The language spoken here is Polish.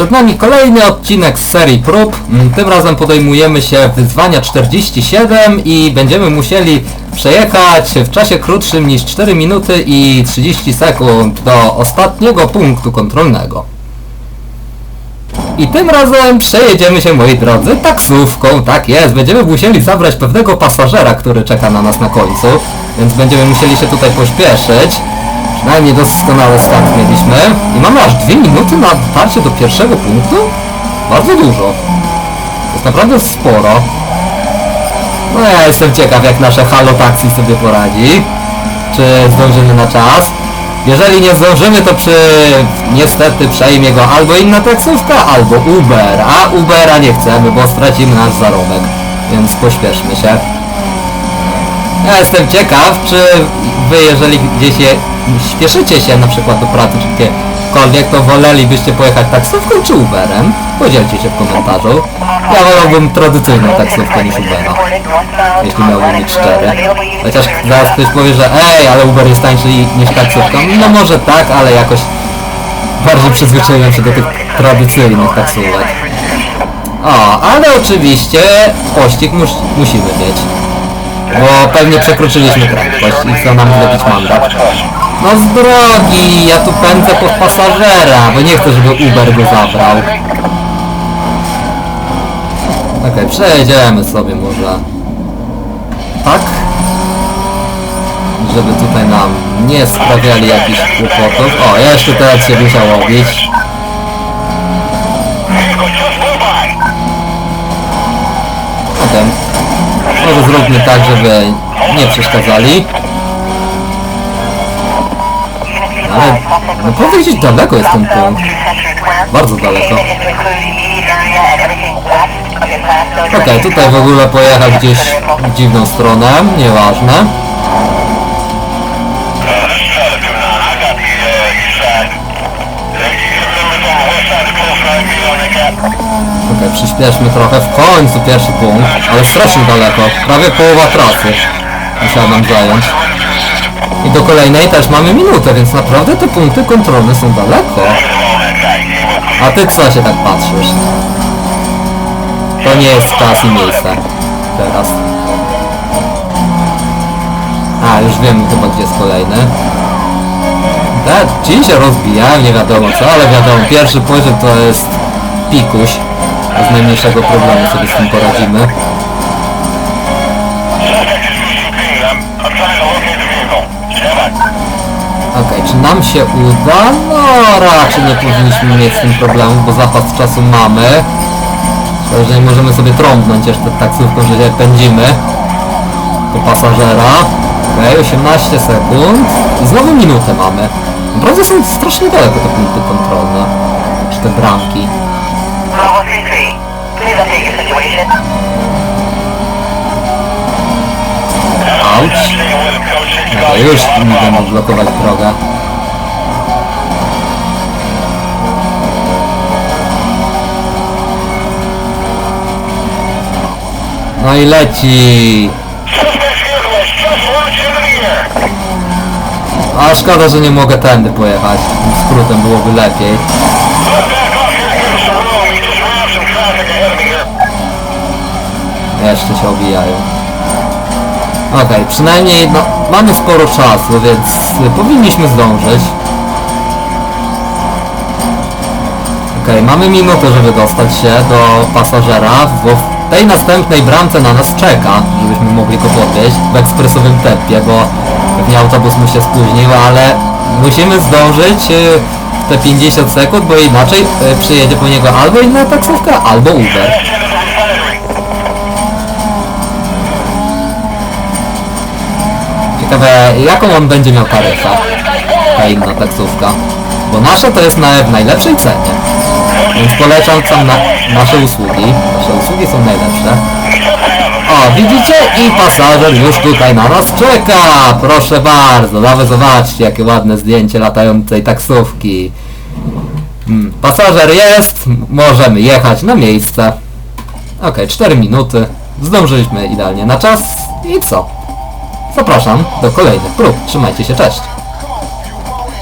przed nami kolejny odcinek z serii prób. Mm, Tym razem podejmujemy się wyzwania 47 i będziemy musieli przejechać w czasie krótszym niż 4 minuty i 30 sekund do ostatniego punktu kontrolnego. I tym razem przejedziemy się, moi drodzy, taksówką, tak jest, będziemy musieli zabrać pewnego pasażera, który czeka na nas na końcu, więc będziemy musieli się tutaj pośpieszyć. Przynajmniej doskonały start mieliśmy. I mamy aż dwie minuty na dotarcie do pierwszego punktu? Bardzo dużo. Jest naprawdę sporo. No ja jestem ciekaw jak nasze Halo sobie poradzi. Czy zdążymy na czas? Jeżeli nie zdążymy, to przy... niestety przejmie go albo inna taksówka, albo Uber. A Ubera nie chcemy, bo stracimy nasz zarobek. Więc pośpieszmy się. Ja jestem ciekaw, czy wy, jeżeli gdzieś je, śpieszycie się na przykład do pracy, czy gdziekolwiek, to wolelibyście pojechać taksówką czy Uberem? Podzielcie się w komentarzu. Ja wolałbym tradycyjną taksówkę niż Ubera, jeśli miałbym mieć cztery. Chociaż zaraz ktoś powie, że ej, ale Uber jest tańszy niż taksówka. No może tak, ale jakoś bardziej przyzwyczaiłem się do tych tradycyjnych taksówek. O, ale oczywiście pościg mus, musimy mieć. Bo pewnie przekroczyliśmy prędkość i chcą nam zlepić mandat. No z drogi, ja tu pędzę pod pasażera, bo nie chcę, żeby Uber go zabrał. Okej, przejedziemy sobie może. Tak? Żeby tutaj nam nie sprawiali jakichś kłopotów. O, jeszcze teraz się musiał łowić. Potem może zróbmy tak, żeby nie przeszkadzali. Ale no powiem gdzieś daleko jest ten punkt. Bardzo daleko. Okej, tutaj w ogóle pojechał gdzieś w dziwną stronę, nieważne. Okej, przyspieszmy trochę, w końcu pierwszy punkt, ale strasznie daleko, prawie połowa trasy musiała zająć. I do kolejnej też mamy minutę, więc naprawdę te punkty kontrolne są daleko. A ty co się tak patrzysz? To nie jest czas i miejsce. Teraz. A, już wiem chyba gdzie jest kolejny. Tak, ci się rozbijają, nie wiadomo co, ale wiadomo, pierwszy poziom to jest pikuś. Bez najmniejszego problemu sobie z tym poradzimy. Okej, czy nam się uda? No raczej nie powinniśmy mieć z tym problemu, bo zapas czasu mamy. Nie możemy sobie trąbnąć jeszcze taksówką, że się pędzimy do pasażera. Okej, 18 sekund. I znowu minutę mamy. Naprawdę są strasznie daleko te punkty kontrolne. Czy te bramki. No już mi będą blokować drogę. No i leci. A szkoda, że nie mogę tędy pojechać. Tym skrótem byłoby lepiej. Jeszcze się obijają. Okej, przynajmniej no, mamy sporo czasu, więc powinniśmy zdążyć. Okej, mamy minutę, żeby dostać się do pasażera, bo w tej następnej bramce na nas czeka, żebyśmy mogli go podwieźć w ekspresowym tempie, bo pewnie autobus mu się spóźnił, ale musimy zdążyć y, te 50 sekund, bo inaczej y, przyjedzie po niego albo inna taksówka, albo Uber. Ciekawe, jaką on będzie miał taryfę, ta inna taksówka. Bo nasza to jest na, w najlepszej cenie. Więc polecam tam na nasze usługi. Nasze usługi są najlepsze. O, widzicie? I pasażer już tutaj na nas czeka! Proszę bardzo, nawet zobaczcie, jakie ładne zdjęcie latającej taksówki. Hmm, pasażer jest, możemy jechać na miejsce. Okej, 4 minuty. Zdążyliśmy idealnie na czas. I co? Zapraszam do kolejnych prób. Trzymajcie się, cześć!